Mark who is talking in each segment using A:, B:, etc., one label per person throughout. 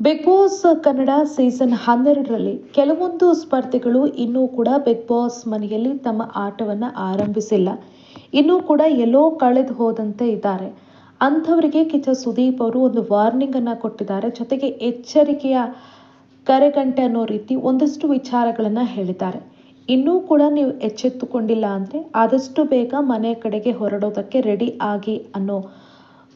A: Big boss Kannada season ಹನ್ನೆರಡರಲ್ಲಿ ಕೆಲವೊಂದು ಸ್ಪರ್ಧಿಗಳು ಇನ್ನೂ ಕೂಡ ಬಿಗ್ ಬಾಸ್ ಮನೆಯಲ್ಲಿ ತಮ್ಮ ಆಟವನ್ನು ಆರಂಭಿಸಿಲ್ಲ. ಇನ್ನೂ ಕೂಡ ಎಲ್ಲೋ ಕಳೆದು ಹೋದಂತೆ ಇದ್ದಾರೆ. ಅಂಥವರಿಗೆ ಕಿಚ್ಚ ಸುದೀಪ್ ಅವರು ಒಂದು ವಾರ್ನಿಂಗನ್ನು ಕೊಟ್ಟಿದ್ದಾರೆ. ಜೊತೆಗೆ ಎಚ್ಚರಿಕೆಯ ಕರೆಗಂಟೆ ಅನ್ನೋ ರೀತಿ ಒಂದಷ್ಟು ವಿಚಾರಗಳನ್ನು ಹೇಳಿದ್ದಾರೆ. ಇನ್ನೂ ಕೂಡ ನೀವು ಎಚ್ಚೆತ್ತುಕೊಂಡಿಲ್ಲ ಅಂದರೆ ಆದಷ್ಟು ಬೇಗ ಮನೆ ಕಡೆಗೆ ಹೊರಡೋದಕ್ಕೆ ರೆಡಿ ಆಗಿ ಅನ್ನೋ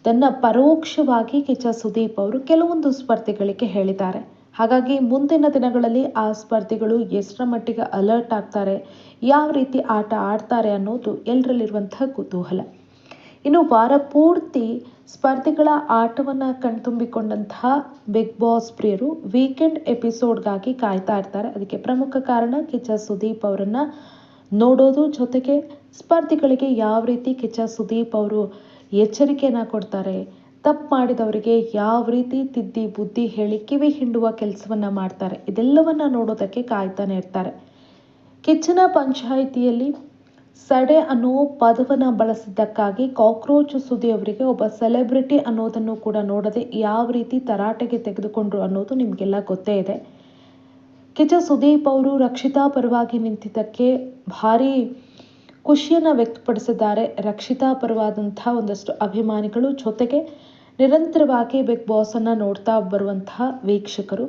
A: ತನ್ನ ಪರೋಕ್ಷವಾಗಿ ಕಿಚ್ಚ ಸುದೀಪ್ ಅವರು ಕೆಲವೊಂದು ಸ್ಪರ್ಧಿಗಳಿಗೆ ಹೇಳಿದ್ದಾರೆ. ಹಾಗಾಗಿ ಮುಂದಿನ ದಿನಗಳಲ್ಲಿ ಆ ಸ್ಪರ್ಧಿಗಳು ಎಷ್ಟರ ಮಟ್ಟಿಗೆ ಅಲರ್ಟ್ ಆಗ್ತಾರೆ, ಯಾವ ರೀತಿ ಆಟ ಆಡ್ತಾರೆ ಅನ್ನೋದು ಎಲ್ಲರಲ್ಲಿರುವಂತಹ ಕುತೂಹಲ. ಇನ್ನು ವಾರ ಪೂರ್ತಿ ಸ್ಪರ್ಧಿಗಳ ಆಟವನ್ನು ಕಣ್ತುಂಬಿಕೊಂಡಂತಹ ಬಿಗ್ ಬಾಸ್ ಪ್ರಿಯರು ವೀಕೆಂಡ್ ಎಪಿಸೋಡ್ಗಾಗಿ ಕಾಯ್ತಾ ಇರ್ತಾರೆ. ಅದಕ್ಕೆ ಪ್ರಮುಖ ಕಾರಣ ಕಿಚ್ಚ ಸುದೀಪ್ ಅವರನ್ನು ನೋಡೋದು, ಜೊತೆಗೆ ಸ್ಪರ್ಧಿಗಳಿಗೆ ಯಾವ ರೀತಿ ಕಿಚ್ಚ ಸುದೀಪ್ ಅವರು ಎಚ್ಚರಿಕೆಯನ್ನು ಕೊಡ್ತಾರೆ. ತಪ್ಪು ಮಾಡಿದವರಿಗೆ ಯಾವ ರೀತಿ ತಿದ್ದಿ ಬುದ್ಧಿ ಹೇಳಿ ಕಿವಿ ಹಿಂಡುವ ಕೆಲಸವನ್ನ ಮಾಡ್ತಾರೆ. ಇದೆಲ್ಲವನ್ನ ನೋಡೋದಕ್ಕೆ ಕಾಯ್ತಾನೆ ಇರ್ತಾರೆ. ಕಿಚ್ಚನ ಪಂಚಾಯಿತಿಯಲ್ಲಿ ಸಡೆ ಅನ್ನೋ ಪದವನ್ನು ಬಳಸಿದ್ದಕ್ಕಾಗಿ ಕಾಕ್ರೋಚ್ ಸುದಿ ಅವರಿಗೆ ಒಬ್ಬ ಸೆಲೆಬ್ರಿಟಿ ಅನ್ನೋದನ್ನು ಕೂಡ ನೋಡದೆ ಯಾವ ರೀತಿ ತರಾಟೆಗೆ ತೆಗೆದುಕೊಂಡ್ರು ಅನ್ನೋದು ನಿಮಗೆಲ್ಲ ಗೊತ್ತೇ ಇದೆ. ಕಿಚ್ಚ ಸುದೀಪ್ ಅವರು ರಕ್ಷಿತಾ ಪರವಾಗಿ ನಿಂತಿದ್ದಕ್ಕೆ ಭಾರಿ ಖುಷಿಯನ್ನು ವ್ಯಕ್ತಪಡಿಸಿದ್ದಾರೆ. ರಕ್ಷಿತಾ ಪರವಾದಂತಹ ಒಂದಷ್ಟು ಅಭಿಮಾನಿಗಳು ಜೊತೆಗೆ ನಿರಂತರವಾಗಿ ಬಿಗ್ ಬಾಸನ್ನು ನೋಡ್ತಾ ಬರುವಂತಹ ವೀಕ್ಷಕರು.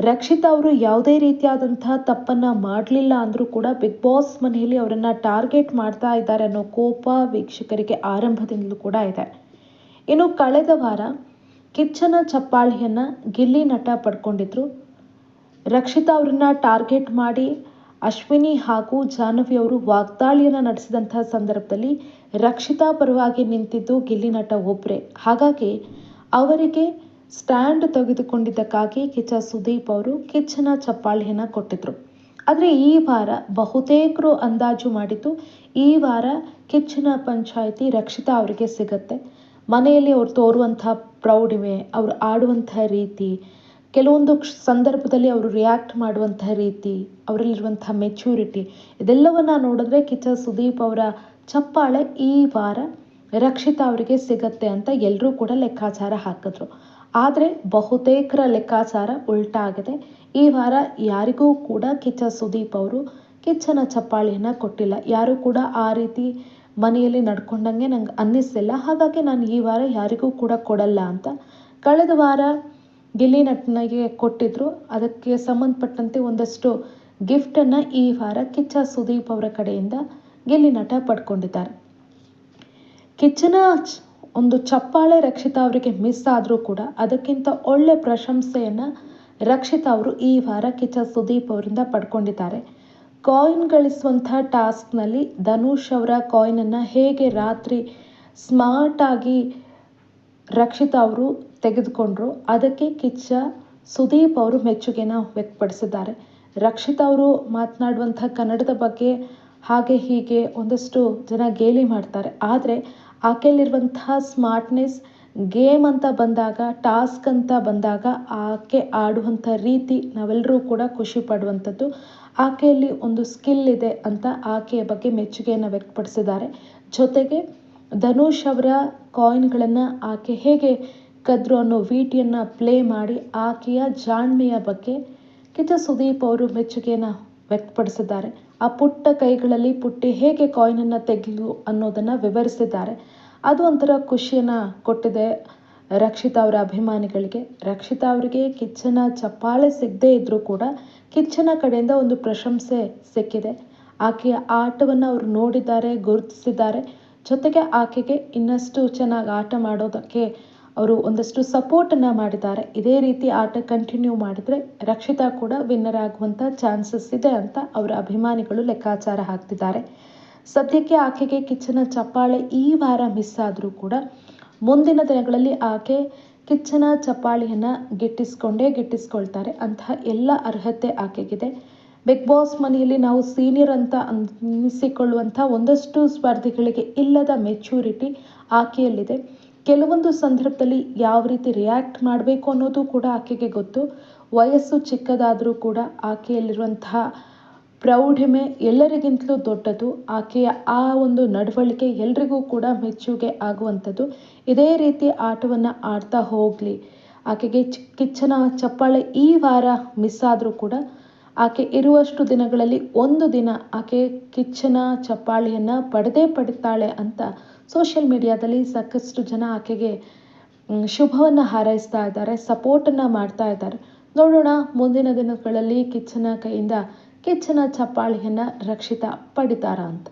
A: ರಕ್ಷಿತಾ ಅವರು ಯಾವುದೇ ರೀತಿಯಾದಂತಹ ತಪ್ಪನ್ನು ಮಾಡಲಿಲ್ಲ ಅಂದರೂ ಕೂಡ ಬಿಗ್ ಬಾಸ್ ಮನೆಯಲ್ಲಿ ಅವರನ್ನು ಟಾರ್ಗೆಟ್ ಮಾಡ್ತಾ ಇದ್ದಾರೆ ಅನ್ನೋ ಕೋಪ ವೀಕ್ಷಕರಿಗೆ ಆರಂಭದಿಂದಲೂ ಕೂಡ ಇದೆ. ಇನ್ನು ಕಳೆದ ವಾರ ಕಿಚ್ಚನ ಚಪ್ಪಾಳಿಯನ್ನು ಗಿಲ್ಲಿ ನಟ ಪಡ್ಕೊಂಡಿದ್ರು. ರಕ್ಷಿತಾ ಅವರನ್ನ ಟಾರ್ಗೆಟ್ ಮಾಡಿ ಅಶ್ವಿನಿ ಹಾಗೂ ಜಾಹ್ನವಿ ಅವರು ವಾಗ್ದಾಳಿಯನ್ನು ನಡೆಸಿದಂತಹ ಸಂದರ್ಭದಲ್ಲಿ ರಕ್ಷಿತಾ ಪರವಾಗಿ ನಿಂತಿದ್ದು ಗಿಲ್ಲಿ ನಟ ಹಾಗಾಗಿ ಅವರಿಗೆ ಸ್ಟ್ಯಾಂಡ್ ತೆಗೆದುಕೊಂಡಿದ್ದಕ್ಕಾಗಿ ಕಿಚ್ಚ ಸುದೀಪ್ ಅವರು ಕಿಚ್ಚನ ಚಪ್ಪಾಳೆಯನ್ನು ಕೊಟ್ಟಿದ್ರು. ಆದರೆ ಈ ವಾರ ಬಹುತೇಕರು ಅಂದಾಜು ಮಾಡಿದ್ದು ಈ ವಾರ ಕಿಚ್ಚನ ಪಂಚಾಯಿತಿ ರಕ್ಷಿತಾ ಅವರಿಗೆ ಸಿಗತ್ತೆ. ಮನೆಯಲ್ಲಿ ಅವ್ರು ತೋರುವಂಥ ಪ್ರೌಢಿಮೆ, ಅವರು ಆಡುವಂಥ ರೀತಿ ಕೆಲವೊಂದು ಸಂದರ್ಭದಲ್ಲಿ ಅವರು ರಿಯಾಕ್ಟ್ ಮಾಡುವಂತಹ ರೀತಿ, ಅವರಲ್ಲಿರುವಂತಹ ಮೆಚ್ಯೂರಿಟಿ ಇದೆಲ್ಲವನ್ನ ನೋಡಿದ್ರೆ ಕಿಚ್ಚ ಸುದೀಪ್ ಅವರ ಚಪ್ಪಾಳೆ ಈ ವಾರ ರಕ್ಷಿತ ಅವರಿಗೆ ಸಿಗತ್ತೆ ಅಂತ ಎಲ್ಲರೂ ಕೂಡ ಲೆಕ್ಕಾಚಾರ ಹಾಕಿದ್ರು. ಆದರೆ ಬಹುತೇಕರ ಲೆಕ್ಕಾಚಾರ ಉಲ್ಟಾಗಿದೆ ಈ ವಾರ ಯಾರಿಗೂ ಕೂಡ ಕಿಚ್ಚ ಸುದೀಪ್ ಅವರು ಕಿಚ್ಚನ ಚಪ್ಪಾಳಿಯನ್ನು ಕೊಟ್ಟಿಲ್ಲ. ಯಾರೂ ಕೂಡ ಆ ರೀತಿ ಮನೆಯಲ್ಲಿ ನಡ್ಕೊಂಡಂಗೆ ನಂಗೆ ಅನ್ನಿಸ್ತಿಲ್ಲ. ಹಾಗಾಗಿ ನಾನು ಈ ವಾರ ಯಾರಿಗೂ ಕೂಡ ಕೊಡಲ್ಲ ಅಂತ. ಕಳೆದ ವಾರ ಗಿಲ್ಲಿ ನಟನಿಗೆ ಕೊಟ್ಟಿದ್ರು. ಅದಕ್ಕೆ ಸಂಬಂಧಪಟ್ಟಂತೆ ಒಂದಷ್ಟು ಗಿಫ್ಟನ್ನು ಈ ವಾರ ಕಿಚ್ಚ ಸುದೀಪ್ ಅವರ ಕಡೆಯಿಂದ ಗಿಲ್ಲಿ ನಟ ಪಡ್ಕೊಂಡಿದ್ದಾರೆ. ಕಿಚ್ಚನ ಒಂದು ಚಪ್ಪಾಳೆ ರಕ್ಷಿತಾ ಅವರಿಗೆ ಮಿಸ್ ಆದರೂ ಕೂಡ ಅದಕ್ಕಿಂತ ಒಳ್ಳೆ ಪ್ರಶಂಸೆಯನ್ನು ರಕ್ಷಿತಾ ಅವರು ಈ ವಾರ ಕಿಚ್ಚ ಸುದೀಪ್ ಅವರಿಂದ ಪಡ್ಕೊಂಡಿದ್ದಾರೆ. ಕಾಯಿನ್ ಗಳಿಸುವಂಥ ಟಾಸ್ಕ್ನಲ್ಲಿ ಧನುಷ್ ಅವರ ಕಾಯಿನನ್ನು ಹೇಗೆ ರಾತ್ರಿ ಸ್ಮಾರ್ಟಾಗಿ ರಕ್ಷಿತಾ ಅವರು ತೆಗೆದುಕೊಂಡ್ರು. ಅದಕ್ಕೆ ಕಿಚ್ಚ ಸುದೀಪ್ ಅವರು ಮೆಚ್ಚುಗೆನ ವ್ಯಕ್ತಪಡಿಸಿದ್ದಾರೆ. ರಕ್ಷಿತ್ ಅವರು ಮಾತನಾಡುವಂಥ ಕನ್ನಡದ ಬಗ್ಗೆ ಹಾಗೆ ಹೀಗೆ ಒಂದಷ್ಟು ಜನ ಗೇಲಿ ಮಾಡ್ತಾರೆ. ಆದರೆ ಆಕೆಯಲ್ಲಿರುವಂತಹ ಸ್ಮಾರ್ಟ್ನೆಸ್ ಗೇಮ್ ಅಂತ ಬಂದಾಗ ಟಾಸ್ಕ್ ಅಂತ ಬಂದಾಗ ಆಕೆ ಆಡುವಂಥ ರೀತಿ ನಾವೆಲ್ಲರೂ ಕೂಡ ಖುಷಿ ಪಡುವಂಥದ್ದು. ಆಕೆಯಲ್ಲಿ ಒಂದು ಸ್ಕಿಲ್ ಇದೆ ಅಂತ ಆಕೆಯ ಬಗ್ಗೆ ಮೆಚ್ಚುಗೆಯನ್ನು ವ್ಯಕ್ತಪಡಿಸಿದ್ದಾರೆ. ಜೊತೆಗೆ ಧನುಷ್ ಅವರ ಕಾಯಿನ್ಗಳನ್ನು ಆಕೆ ಹೇಗೆ ಕದ್ರು ಅನ್ನೋ ವಿಟಿಯನ್ನು ಪ್ಲೇ ಮಾಡಿ ಆಕೆಯ ಜಾಣ್ಮೆಯ ಬಗ್ಗೆ ಕಿಚ್ಚ ಸುದೀಪ್ ಅವರು ಮೆಚ್ಚುಗೆಯನ್ನು ವ್ಯಕ್ತಪಡಿಸಿದ್ದಾರೆ. ಆ ಪುಟ್ಟ ಕೈಗಳಲ್ಲಿ ಪುಟ್ಟಿ ಹೇಗೆ ಕಾಯಿನನ್ನು ತೆಗೆದು ಅನ್ನೋದನ್ನು ವಿವರಿಸಿದ್ದಾರೆ. ಅದು ಒಂಥರ ಖುಷಿಯನ್ನು ಕೊಟ್ಟಿದೆ ರಕ್ಷಿತಾ ಅವರ ಅಭಿಮಾನಿಗಳಿಗೆ. ರಕ್ಷಿತಾ ಅವರಿಗೆ ಕಿಚ್ಚನ ಚಪ್ಪಾಳೆ ಸಿಗದೇ ಇದ್ದರೂ ಕೂಡ ಕಿಚ್ಚನ ಕಡೆಯಿಂದ ಒಂದು ಪ್ರಶಂಸೆ ಸಿಕ್ಕಿದೆ. ಆಕೆಯ ಆಟವನ್ನು ಅವರು ನೋಡಿದ್ದಾರೆ, ಗುರುತಿಸಿದ್ದಾರೆ. ಜೊತೆಗೆ ಆಕೆಗೆ ಇನ್ನಷ್ಟು ಚೆನ್ನಾಗಿ ಆಟ ಮಾಡೋದಕ್ಕೆ ಅವರು ಒಂದಷ್ಟು ಸಪೋರ್ಟನ್ನು ಮಾಡಿದ್ದಾರೆ. ಇದೇ ರೀತಿ ಆಟ ಕಂಟಿನ್ಯೂ ಮಾಡಿದರೆ ರಕ್ಷಿತಾ ಕೂಡ ವಿನ್ನರ್ ಆಗುವಂಥ ಚಾನ್ಸಸ್ ಇದೆ ಅಂತ ಅವರ ಅಭಿಮಾನಿಗಳು ಲೆಕ್ಕಾಚಾರ ಹಾಕ್ತಿದ್ದಾರೆ. ಸದ್ಯಕ್ಕೆ ಆಕೆಗೆ ಕಿಚ್ಚನ ಚಪ್ಪಾಳೆ ಈ ವಾರ ಮಿಸ್ ಆದರೂ ಕೂಡ ಮುಂದಿನ ದಿನಗಳಲ್ಲಿ ಆಕೆ ಕಿಚ್ಚನ ಚಪ್ಪಾಳಿಯನ್ನು ಗಿಟ್ಟಿಸ್ಕೊಂಡೇ ಗಿಟ್ಟಿಸ್ಕೊಳ್ತಾರೆ. ಅಂತಹ ಎಲ್ಲ ಅರ್ಹತೆ ಆಕೆಗಿದೆ. ಬಿಗ್ ಬಾಸ್ ಮನೆಯಲ್ಲಿ ನಾವು ಸೀನಿಯರ್ ಅಂತ ಅನ್ನಿಸಿಕೊಳ್ಳುವಂಥ ಒಂದಷ್ಟು ಸ್ಪರ್ಧಿಗಳಿಗೆ ಇಲ್ಲದ ಮೆಚ್ಯೂರಿಟಿ ಆಕೆಯಲ್ಲಿದೆ. ಕೆಲವೊಂದು ಸಂದರ್ಭದಲ್ಲಿ ಯಾವ ರೀತಿ ರಿಯಾಕ್ಟ್ ಮಾಡಬೇಕು ಅನ್ನೋದು ಕೂಡ ಆಕೆಗೆ ಗೊತ್ತು. ವಯಸ್ಸು ಚಿಕ್ಕದಾದರೂ ಕೂಡ ಆಕೆಯಲ್ಲಿರುವಂತಹ ಪ್ರೌಢಿಮೆ ಎಲ್ಲರಿಗಿಂತಲೂ ದೊಡ್ಡದು. ಆಕೆಯ ಆ ಒಂದು ನಡವಳಿಕೆ ಎಲ್ರಿಗೂ ಕೂಡ ಮೆಚ್ಚುಗೆ ಆಗುವಂಥದ್ದು. ಇದೇ ರೀತಿ ಆಟವನ್ನು ಆಡ್ತಾ ಹೋಗಲಿ. ಆಕೆಗೆ ಕಿಚ್ಚನ, ಚಪ್ಪಾಳೆ ಈ ವಾರ ಮಿಸ್ ಆದರೂ ಕೂಡ ಆಕೆ ಇರುವಷ್ಟು ದಿನಗಳಲ್ಲಿ ಒಂದು ದಿನ ಆಕೆ ಕಿಚ್ಚನ, ಚಪ್ಪಾಳೆಯನ್ನು ಪಡೆದೇ ಪಡಿತಾಳೆ ಅಂತ ಸೋಷಿಯಲ್ ಮೀಡಿಯಾದಲ್ಲಿ ಸಾಕಷ್ಟು ಜನ ಆಕೆಗೆ ಶುಭವನ್ನು ಹಾರೈಸ್ತಾ ಇದ್ದಾರೆ ಸಪೋರ್ಟನ್ನು ಮಾಡ್ತಾ ಇದ್ದಾರೆ. ನೋಡೋಣ, ಮುಂದಿನ ದಿನಗಳಲ್ಲಿ ಕಿಚ್ಚನ ಕೈಯಿಂದ ಕಿಚ್ಚನ ಚಪ್ಪಾಳೆಯನ್ನು ರಕ್ಷಿತಾ ಪಡಿತಾರ ಅಂತ.